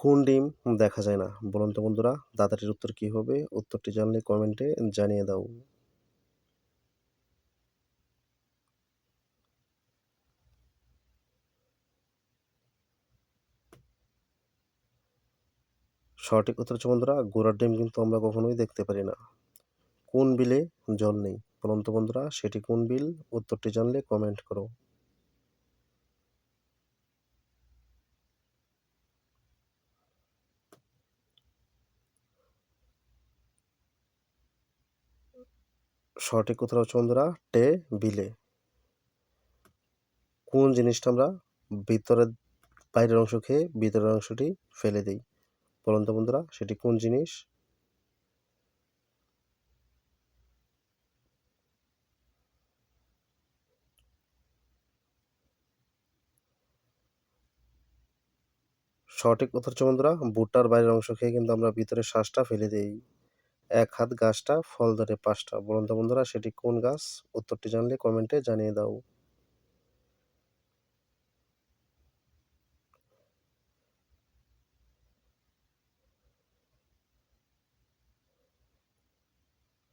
কোন ডিম দেখা যায় না? বলুন তো বন্ধুরা, দাদাটির উত্তর কি হবে? উত্তরটি জানলে কমেন্টে জানিয়ে দাও। সঠিক উত্তর হচ্ছে বন্ধুরা, গোড়ার ডিম কিন্তু আমরা কখনোই দেখতে পারি না। কোন বিলে জল নেই? বলুন তো বন্ধুরা, সেটি কোন বিল? উত্তরটি জানলে কমেন্ট করো। সঠিক উত্তর হচ্ছে বন্ধুরা টে, বিলে। কোন জিনিসটা আমরা ভিতরের বাইরের অংশ খেয়ে ভিতরের অংশটি ফেলে দিই? বলুন তো বন্ধুরা, সেটি কোন জিনিস? সঠিক উত্তর হচ্ছে বন্ধুরা, ভুট্টার বাইরের অংশ খেয়ে কিন্তু আমরা ভিতরে শ্বাসটা ফেলে দিই। এক হাত গাছটা, ফল ধরে পাঁচটা। বলুন তো বন্ধুরা, সেটি কোন গাছ? উত্তরটি জানলে কমেন্টে জানিয়ে দাও।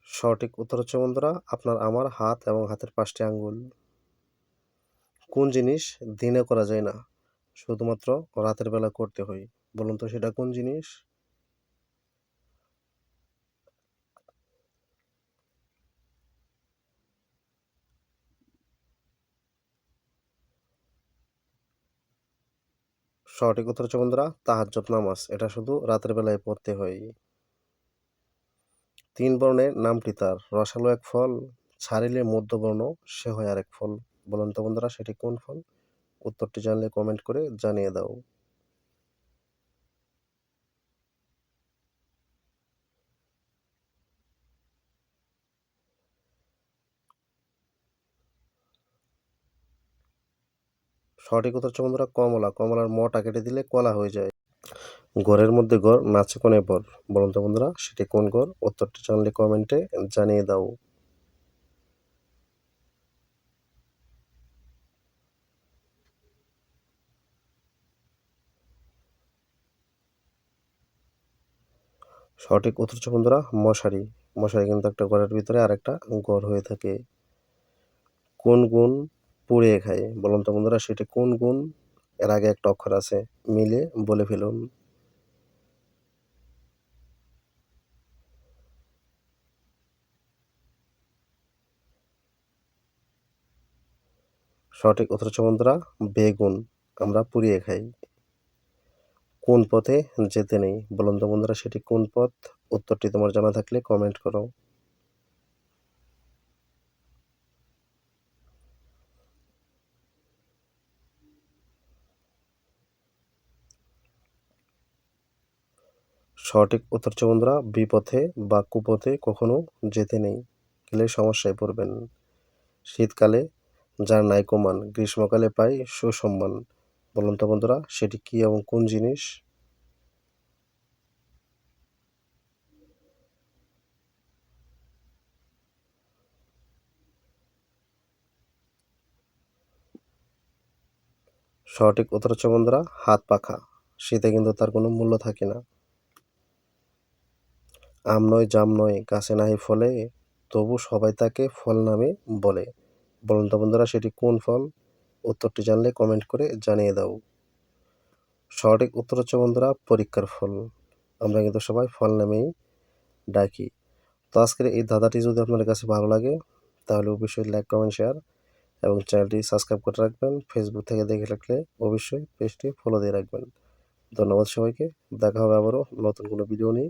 সঠিক উত্তর হচ্ছে বন্ধুরা, আপনার আমার হাত এবং হাতের পাঁচটি আঙ্গুল। কোন জিনিস দিনে করা যায় না? শুধুমাত্র রাতের বেলা করতে হয়। বলুন তো সেটা কোন জিনিস? সঠিক উত্তর হচ্ছে, বন্ধুরা তাহাজ্জত নামাজ। এটা শুধু রাতের বেলায় পড়তে হয়। তিন বর্ণের নামটি তার। রসালো এক ফল, ছাড়িলে মধ্যবর্ণ সে হয় আরেক ফল। বলুন তো, বন্ধুরা, সেটি কোন ফল? উত্তরটি জানলে কমেন্ট করে জানিয়ে দাও। সঠিক উত্তর হচ্ছে বন্ধুরা কমলা। কমলার মটা কেটে দিলে কলা হয়ে যায়। ঘরের মধ্যে ঘর নাচে কোনে পর বলুন তো বন্ধুরা, সেটি কোন ঘর উত্তরটি জানলে কমেন্টে জানিয়ে দাও। সঠিক উত্তর হচ্ছে বন্ধুরা মশারি। মশারি কিন্তু একটা ঘরের ভিতরে আরেকটা ঘর হয়ে থাকে। কোন গুণ পুড়িয়ে খায়। বলুন তো বন্ধুরা, সেটি কোন গুণ? এর আগে একটা অক্ষর আছে, মিলে বলে ফেলুন। সঠিক হচ্ছে বন্ধুরা, বেগুন। আমরা পুড়িয়ে খাই। কোন পথে যেতে নেই? বলুন তো বন্ধুরা, সেটি কোন পথ? উত্তরটি তোমার জানা থাকলে কমেন্ট করো। সঠিক উত্তর বন্ধুরা, বিপথে বা কুপথে কখনো যেতে নেই। গেলে সমস্যায় পড়বেন। শীতকালে যার নাইকোমান, গ্রীষ্মকালে পাই সুসম্মান। বলুন তো, বন্ধুরা, সেটি কী এবং কোন জিনিস? সঠিক উত্তর হচ্ছে, বন্ধুরা, হাত পাখা। শীতে কিন্তু তার কোনো মূল্য থাকে না। আম নয়, জাম নয়, গাছে নাই ফলে, তবু সবাই তাকে ফল নামে বলে। বলুন তো বন্ধুরা, সেটি কোন ফল? উত্তরটি জানলে কমেন্ট করে জানিয়ে দাও। সঠিক উত্তর হচ্ছে বন্ধুরা, পরীক্ষার ফল। আমরা কিন্তু সবাই ফল নামেই ডাকি। তো আজকের এই ধাঁধাটি যদি আপনাদের কাছে ভালো লাগে, তাহলে অবশ্যই লাইক, কমেন্ট, শেয়ার এবং চ্যানেলটি সাবস্ক্রাইব করে রাখবেন। ফেসবুক থেকে দেখে রাখলে অবশ্যই পেজটি ফলো দিয়ে রাখবেন। ধন্যবাদ সবাইকে। দেখা হবে আবারও নতুন কোনো ভিডিও নিয়ে।